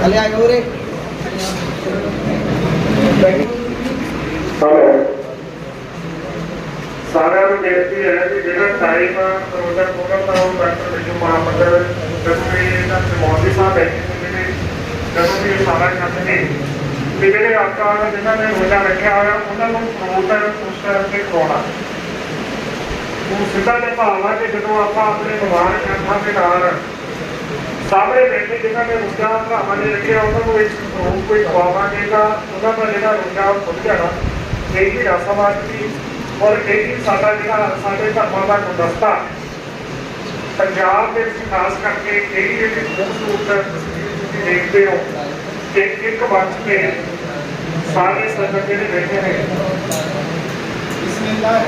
ਆ ਆਇਓ ਰੇ ਹੈਲੋ। ਸਾਰਿਆਂ ਨੂੰ ਬੇਨਤੀ ਹੈ ਕਿ ਜਿਹੜਾ ਟਾਈਮ ਉਹਦਾ ਪ੍ਰੋਗਰਾਮ ਦਾ ਉਹ ਡਾਕਟਰ ਵਿਜੂ ਮਹਾਮੰਦਰ ਸਾਹਿਬ ਬੈਠੇ ਨੇ ਜਦੋਂ ਵੀ ਸਾਰਾ ਕੰਮ ਨੇ ਤੇ ਜਿਹੜੇ ਆਪਾਂ ਜਿਨ੍ਹਾਂ ਨੇ ਰੋਜ਼ਾ ਰੱਖਿਆ ਹੋਇਆ, ਉਹਨਾਂ ਨੂੰ ਪ੍ਰਮੋਟ ਉਸ ਟਾਈਮ ਤੇ ਕਰਾਉਣਾ ਉਹ ਸਿੱਧਾ ਤੇ ਭਾਵਨਾ ਕਿ ਜਦੋਂ ਆਪਾਂ ਆਪਣੇ ਮੁਬਾਰਕ ਕੰਠਾਂ ਦੇ ਨਾਲ ਸਾਹਮਣੇ ਬੈਠੇ, ਜਿਨ੍ਹਾਂ ਨੇ ਰੋਜ਼ਾ ਭਰਾਵਾਂ ਨੇ ਰੱਖਿਆ, ਉਹਨਾਂ ਨੂੰ ਇੱਕ ਸਰੂਪ ਕੋਈ ਖਵਾਵਾਂਗੇ ਤਾਂ ਉਹਨਾਂ ਦਾ ਜਿਹੜਾ ਰੋਜ਼ਾ ਖੁੱਲ ਜਾਣਾ। ਇਹ ਵੀ ਰਸਮਾਂ ਦੀ ਔਰ ਇਹ ਵੀ ਸਾਡਾ ਜਿਹੜਾ ਸਾਡੇ ਧਰਮਾਂ ਦਾ ਗੁਲਦਸਤਾ। ਪੰਜਾਬ ਦੇ ਵਿੱਚ ਖਾਸ ਕਰਕੇ ਇਹ ਜਿਹੜੀ ਖੂਬਸੂਰਤ ਤਸਵੀਰ ਤੁਸੀਂ ਦੇਖਦੇ ਹੋ ਕਿ ਇੱਕ ਬਚ ਕੇ ਸਾਰੇ ਸੰਗਤ ਜਿਹੜੇ ਬੈਠੇ ਨੇ,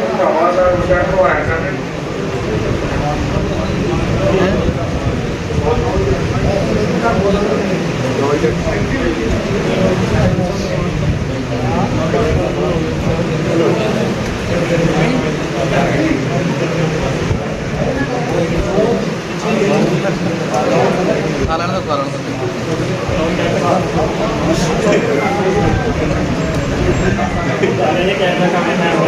ਭਰਾਵਾਂ ਦਾ ਰੋਜ਼ਾ ਖਵਾਇਆ ਜਾਂਦੇ ਕਰੋ ਮੈਂ ਬੇਨਤੀ ਕਰਾਂਗਾ ਸਾਰੇ ਸਾਰਿਆਂ ਦੀ también.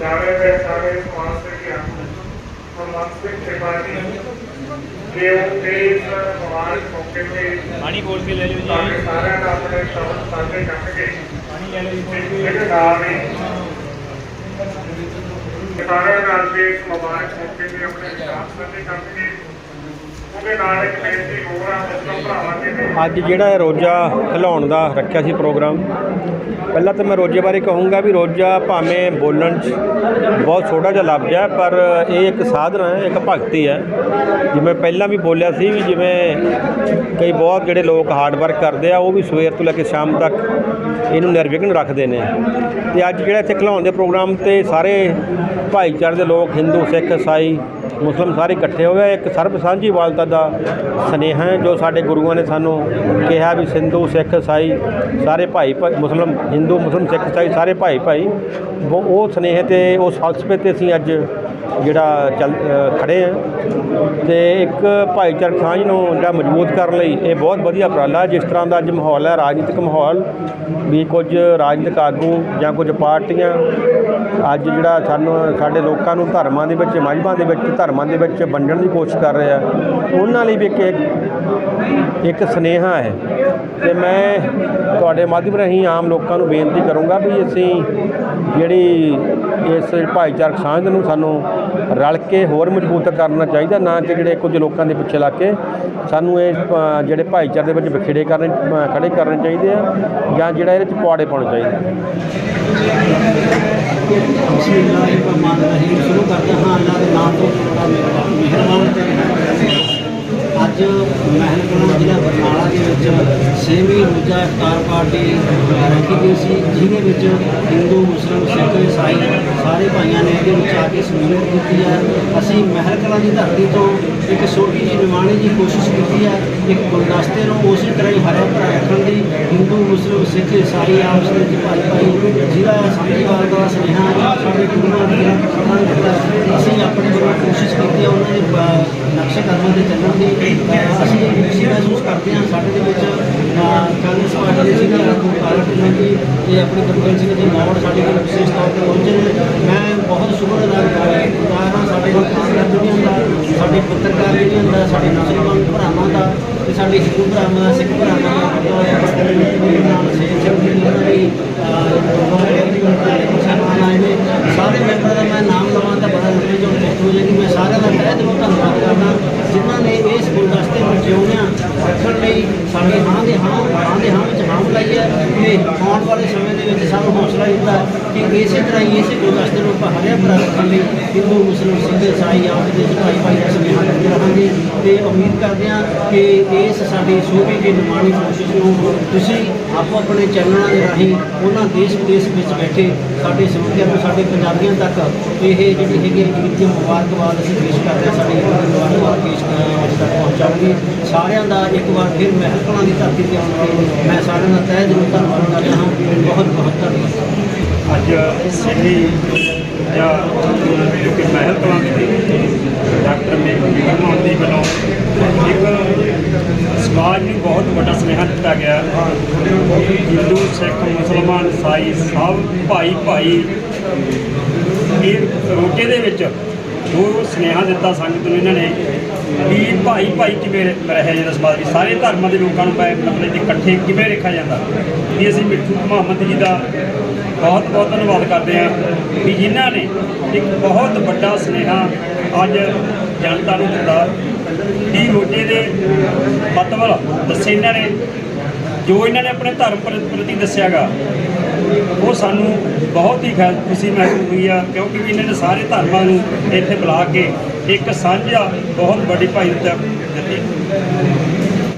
ਜਾਣੇ ਤੇ ਸਾਰੇ ਸਮਾਜ ਸੇਵੀਆਂ ਸਮਾਜ ਸੇਵੀ ਕਿ ਉਹ ਇਸ ਸਮਾਜ ਮੌਕੇ ਤੇ ਪਾਣੀ ਕੋਲ ਕੇ ਲੈ ਲਿਓ ਸਾਡੇ ਜੀ ਸਾਰਿਆਂ ਦਾ ਆਪਣੇ ਸ਼ਬਦ ਸਾਂਝੇ ਕਰਨਗੇ ਪਾਣੀ ਲੈ ਲਿਓ ਜੀ ਕੋਲ ਕੇ ਇਹਦੇ ਨਾਲ ਨੇ ਸਾਰਿਆਂ ਨਾਲ ਦੇ ਇਸ ਮੁਬਾਰਕ ਮੌਕੇ ਤੇ ਆਪਣੇ ਵਿਚਾਰ ਸਾਂਝੇ ਕਰਨਗੇ ਉਹਦੇ ਅੱਜ ਜਿਹੜਾ ਇਹ ਰੋਜ਼ਾ ਖਿਲਾਉਣ ਦਾ ਰੱਖਿਆ ਸੀ ਪ੍ਰੋਗਰਾਮ, ਪਹਿਲਾਂ ਤਾਂ ਮੈਂ ਰੋਜ਼ੇ ਬਾਰੇ ਕਹੂੰਗਾ ਵੀ ਰੋਜ਼ਾ ਭਾਵੇਂ ਬੋਲਣ 'ਚ ਬਹੁਤ ਛੋਟਾ ਜਿਹਾ ਲਫ਼ਜ਼ ਹੈ, ਪਰ ਇਹ ਇੱਕ ਸਾਧਨਾ ਹੈ, ਇੱਕ ਭਗਤੀ ਹੈ। ਜਿਵੇਂ ਪਹਿਲਾਂ ਵੀ ਬੋਲਿਆ ਸੀ ਵੀ ਜਿਵੇਂ ਕਈ ਬਹੁਤ ਜਿਹੜੇ ਲੋਕ ਹਾਰਡ ਵਰਕ ਕਰਦੇ ਆ, ਉਹ ਵੀ ਸਵੇਰ ਤੋਂ ਲੈ ਕੇ ਸ਼ਾਮ ਤੱਕ ਇਹਨੂੰ ਨਿਰਵਿਘਨ ਰੱਖਦੇ ਨੇ। ਤੇ ਅੱਜ ਜਿਹੜਾ ਇੱਥੇ ਖਿਲਾਉਣ ਦੇ ਪ੍ਰੋਗਰਾਮ ਤੇ ਸਾਰੇ ਭਾਈਚਾਰੇ ਦੇ ਲੋਕ ਹਿੰਦੂ ਸਿੱਖ ਈਸਾਈ ਮੁਸਲਮ ਸਾਰੇ ਇਕੱਠੇ ਹੋਏ ਇੱਕ ਸਰਬ ਸਾਂਝੀ ਵਾਲਤਾ ਦਾ ਸਨੇਹਾ ਹੈ ਜੋ ਸਾਡੇ ਗੁਰੂਆਂ ਨੇ ਸਾਨੂੰ ਕਿਹਾ ਵੀ ਸਿੰਧੂ ਸਿੱਖ ਈਸਾਈ ਸਾਰੇ ਭਾਈ ਭਾਈ ਮੁਸਲਮ ਹਿੰਦੂ ਮੁਸਲਮ ਸਿੱਖ ਈਸਾਈ ਸਾਰੇ ਭਾਈ ਭਾਈ ਉਹ ਉਹ ਸਨੇਹ ਤੇ ਉਸ ਫਲਸਫੇ ਤੇ ਅਸੀਂ ਅੱਜ ਜਿਹੜਾ ਚੱਲ ਅ, ਖੜੇ ਆ। ਤੇ ਇੱਕ ਭਾਈਚਾਰਕ ਸਾਂਝ ਨੂੰ ਜਿਹੜਾ ਮਜ਼ਬੂਤ ਕਰਨ ਲਈ ਇਹ ਬਹੁਤ ਵਧੀਆ ਉਪਰਾਲਾ ਜਿਸ ਤਰ੍ਹਾਂ ਦਾ ਅੱਜ ਮਾਹੌਲ ਹੈ ਰਾਜਨੀਤਿਕ ਮਾਹੌਲ ਵੀ ਕੁਝ ਰਾਜਨੀਤਿਕ ਆਗੂ ਜਾਂ ਕੁਝ ਪਾਰਟੀਆਂ ਅੱਜ ਜਿਹੜਾ ਸਾਨੂੰ ਸਾਡੇ ਲੋਕਾਂ ਨੂੰ ਧਰਮਾਂ ਦੇ ਵਿੱਚ ਮਜ਼ਹਬਾਂ ਦੇ ਵਿੱਚ ਧਰਮਾਂ ਦੇ ਵਿੱਚ ਵੰਡਣ ਦੀ ਕੋਸ਼ਿਸ਼ ਕਰ ਰਹੇ ਆ ਉਹਨਾਂ ਲਈ ਵੀ ਇੱਕ ਇੱਕ- ਸਨੇਹਾ ਹੈ। ਤੇ ਮੈਂ ਤੁਹਾਡੇ ਮਾਧਿਅਮ ਰਾਹੀਂ ਆਮ ਲੋਕਾਂ ਨੂੰ ਬੇਨਤੀ ਕਰੂੰਗਾ ਵੀ ਅਸੀਂ ਜਿਹੜੀ ਇਸ ਭਾਈਚਾਰਕ ਸਾਂਝ ਨੂੰ ਸਾਨੂੰ ਰਲ ਕੇ ਹੋਰ ਮਜ਼ਬੂਤ ਕਰਨਾ ਚਾਹੀਦਾ ਨਾ ਕਿ ਜਿਹੜੇ ਕੁਝ ਲੋਕਾਂ ਦੇ ਪਿੱਛੇ ਲੱਗ ਕੇ ਸਾਨੂੰ ਇਹ ਜਿਹੜੇ ਭਾਈਚਾਰੇ ਦੇ ਵਿੱਚ ਵਿਖੇੜੇ ਕਰਨੇ ਅ, ਖੜੇ ਕਰਨੇ ਚਾਹੀਦੇ ਆ ਜਾਂ ਜਿਹੜਾ ਇਹਦੇ ਵਿੱਚ ਪੌੜੇ ਪਾਉਣੇ ਚਾਹੀਦੇ ਬਿਸਮਿਲ੍ਲਾਹਿਰਰਹਿਮਾਨਿਰਰਹੀਮ ਸ਼ੁਰੂ ਕਰਦੇ ਹਾਂ ਅੱਲਾਹ ਦੇ ਨਾਮ ਤੋਂ ਮਿਹਰਬਾਨ ਤੇ ਅੱਜ ਮਹਿਲ ਜ਼ਿਲ੍ਹਾ ਬਰਨਾਲਾ ਦੇ ਵਿੱਚ ਛੇਵੀਂ ਰੋਜ਼ਾ ਇਫਤਾਰ ਪਾਰਟੀ ਰੱਖੀ ਗਈ ਸੀ, ਜਿਹਦੇ ਵਿੱਚ ਹਿੰਦੂ, ਮੁਸਲਿਮ, ਸਿੱਖ, ਇਸਾਈ ਸਾਰੇ ਭਾਈਆਂ ਨੇ ਇਹਦੇ ਵਿੱਚ ਆ ਕੇ ਸ਼ਮੂਲੀਅਤ ਕੀਤੀ ਹੈ। ਅਸੀਂ ਮਹਿਲਕਲਾਂ ਦੀ ਧਰਤੀ ਤੋਂ ਇੱਕ ਛੋਟੀ ਜਿਹੀ ਨਿਮਾਣੀ ਦੀ ਕੋਸ਼ਿਸ਼ ਕੀਤੀ ਹੈ, ਇੱਕ ਗੁਲਦਸਤੇ ਨੂੰ ਉਸੇ ਤਰ੍ਹਾਂ ਹੀ ਹਰਾ ਭਰਾ ਰੱਖਣ ਦੀ ਸਿੱਖ ਈਸਾਈ ਆਪਸ ਵਿੱਚ ਭਾਈ ਭਾਈ। ਜਿਹਦਾ ਸਾਂਝੀਵਾਲ ਦਾ ਸੁਨੇਹਾ ਸਾਡੇ ਗੁਰੂਆਂ ਨੇ ਉਹਨਾਂ ਦਿੱਤਾ ਅਸੀਂ ਆਪਣੇ ਵੱਲੋਂ ਕੋਸ਼ਿਸ਼ ਕੀਤੀ ਹੈ ਉਹਨਾਂ ਦੇ ਅਹ, ਨਕਸ਼ੇ ਕਦਮਾਂ ਤੇ ਚੱਲਣ ਦੀ। ਅਸੀਂ ਖੁਸ਼ੀ ਮਹਿਸੂਸ ਕਰਦੇ ਹਾਂ ਸਾਡੇ ਦੇ ਵਿੱਚ ਕਾਂਗਰਸ ਪਾਰਟੀ ਦੇ ਸੀਨੀਅਰ ਆਗੂ ਕਾਲਟ ਜੀ ਤੇ ਆਪਣੀ ਗੁਰਬਖਸ਼ ਸਿੰਘ ਜੀ ਮੌੜ ਸਾਡੇ ਕੋਲ ਵਿਸ਼ੇਸ਼ ਤੌਰ ਤੇ ਪਹੁੰਚੇ ਨੇ ਮੈਂ ਬਹੁਤ ਸ਼ੁਕਰਗੁਜ਼ਾਰ ਹਾਂ ਸਾਡੇ ਕਾਂਗਰਸ ਯੂਨੀਅਨ ਦਾ ਸਾਡੇ ਪੱਤਰਕਾਰ ਯੂਨੀਅਨ ਹੁੰਦਾ, ਸਾਡੇ ਮੁਸਲਮਾਨ ਭਰਾਵਾਂ ਦਾ ਤੇ ਸਾਡੇ ਹਿੰਦੂ ਭਰਾਵਾਂ ਦਾ ਸਿੱਖ ਭਰਾਵਾਂ ਦਾ ਗੁਰਦੁਆਰਾ ਪ੍ਰਬੰਧਕ ਕਮੇਟੀ ਨਾਲ ਸੇਠ ਸਾਰੇ ਮੈਂਬਰਾਂ ਦਾ ਮੈਂ ਨਾਮ ਲਵਾਂ ਤਾਂ ਬੜਾ ਲੰਬੇ ਜੋ ਟੈਸਟ ਹੋ ਜਾਏਗੀ ਮੈਂ ਸਾਰਿਆਂ ਦਾ ਤਹਿ ਦਿਲੋਂ ਧੰਨਵਾਦ ਕਰਦਾ, ਜਿਨ੍ਹਾਂ ਨੇ ਇਸ ਗੁਲਦਸਤੇ ਨੂੰ ਜਿਉਣਿਆ ਰੱਖਣ ਲਈ ਸਾਡੀ ਹਾਂ ਦੇ ਹਾਂ ਹਾਂ ਦੇ ਹਾਂ ਵਿੱਚ ਹਾਂ ਮਿਲਾਈ ਹੈ ਤੇ ਆਉਣ ਵਾਲੇ ਸਮੇਂ ਦੇ ਵਿੱਚ ਸਾਨੂੰ ਹੌਸਲਾ ਦਿੱਤਾ ਕਿ ਇਸੇ ਤਰ੍ਹਾਂ ਹੀ ਇਸੇ ਗੁਲਦਸਤੇ ਨੂੰ ਆਪਾਂ ਹਰਿਆ ਭਰਾ ਰੱਖਣ ਲਈ ਹਿੰਦੂ ਮੁਸਲਿਮ ਸਿੱਖ ਈਸਾਈ ਆਪਸ ਦੇ ਭਾਈ ਭਾਈ ਦਾ ਸਮੇਂ ਕਰਦੇ ਰਹਾਂਗੇ ਤੇ ਉਮੀਦ ਕਰਦੇ ਹਾਂ ਕਿ ਇਸ ਸਾਡੀ ਸੂਬੇ ਦੀ ਨਿਰਮਾਣੀ ਕੋਸ਼ਿਸ਼ ਨੂੰ ਤੁਸੀਂ ਆਪੋ ਆਪਣੇ ਚੈਨਲਾਂ ਦੇ ਰਾਹੀਂ ਉਹਨਾਂ ਦੇਸ਼ ਵਿਦੇਸ਼ ਵਿੱਚ ਬੈਠੇ ਸਾਡੇ ਸਮੁੰਦਰ ਨੂੰ ਸਾਡੇ ਪੰਜਾਬੀਆਂ ਤੱਕ ਇਹ ਜਿਹੜੀ ਹੈਗੀ ਹੈ ਈਦ ਦੀ ਮੁਬਾਰਕਬਾਦ ਅਸੀਂ ਪੇਸ਼ ਕਰਦੇ ਹਾਂ, ਸਾਡੇ ਈਦ ਮੁਬਾਰਕਬਾਦ ਪੇਸ਼ ਕਰਨ ਅੱਜ ਤੱਕ ਪਹੁੰਚਾਉਂਗੇ ਸਾਰਿਆਂ ਦਾ ਇੱਕ ਵਾਰ ਫਿਰ ਮੈਂ ਮਹਿਲਕਲਾਂ ਦੀ ਧਰਤੀ ਤੇ ਆਉਣ ਤੇ ਮੈਂ ਸਾਰਿਆਂ ਦਾ ਤਹਿ ਦਿਲੋਂ ਧੰਨਵਾਦ ਕਰਦਾ ਹਾਂ। ਬਹੁਤ ਬਹੁਤ ਧੰਨਵਾਦ। ਅੱਜ ਸਿੱਧੀ ਜਾਂ ਜੋ ਕਿ ਮਹਿਲ ਕਲਾਂ ਦੇ ਡਾਕਟਰ ਮੇਰੀ ਮਹਿਮਾਨ ਦੀ ਵੱਲੋਂ ਇੱਕ ਸਮਾਜ ਨੂੰ ਬਹੁਤ ਵੱਡਾ ਸੁਨੇਹਾ ਦਿੱਤਾ ਗਿਆ। ਹਿੰਦੂ, ਸਿੱਖ, ਮੁਸਲਮਾਨ ਈਸਾਈ ਸਭ ਭਾਈ ਭਾਈ ਇਹ ਰੋਕੇ ਦੇ ਵਿੱਚ ਜੋ ਸੁਨੇਹਾ ਦਿੱਤਾ ਸੰਗਤ ਨੂੰ ਇਹਨਾਂ ਨੇ ਵੀ ਭਾਈ ਭਾਈ ਕਿਵੇਂ ਰਹਿਆ ਜਾਂਦਾ ਸਮਾਜ ਵਿੱਚ, ਸਾਰੇ ਧਰਮਾਂ ਦੇ ਲੋਕਾਂ ਨੂੰ ਪੈ- ਮਤਲਬ ਕਿ ਇਕੱਠੇ ਕਿਵੇਂ ਰੱਖਿਆ ਜਾਂਦਾ। ਵੀ ਅਸੀਂ ਮਿੱਠੂ ਮੁਹੰਮਦ ਜੀ ਦਾ ਬਹੁਤ ਬਹੁਤ ਧੰਨਵਾਦ ਕਰਦੇ ਹਾਂ ਵੀ ਜਿਨ੍ਹਾਂ ਨੇ ਇੱਕ ਬਹੁਤ ਵੱਡਾ ਸੁਨੇਹਾ ਅੱਜ ਜਨਤਾ ਨੂੰ ਦਿੱਤਾ। ਵੀ ਰੋਜੇ ਦੇ ਮਤਵਲ ਦੱਸੇ ਇਹਨਾਂ ਨੇ, ਜੋ ਇਹਨਾਂ ਨੇ ਆਪਣੇ ਧਰਮ ਪ੍ਰ- ਪ੍ਰਤੀ ਦੱਸਿਆਗਾ, ਉਹ ਸਾਨੂੰ ਬਹੁਤ ਹੀ ਖੁਸ਼ੀ ਮਹਿਸੂਸ ਹੋਈ ਆ, ਕਿਉਂਕਿ ਵੀ ਇਹਨਾਂ ਨੇ ਸਾਰੇ ਧਰਮਾਂ ਨੂੰ ਇੱਥੇ ਬੁਲਾ ਕੇ ਇੱਕ ਸਾਂਝਾ ਬਹੁਤ ਵੱਡੀ ਭਾਈਚਾਰਕ ਦਿੱਤੀ।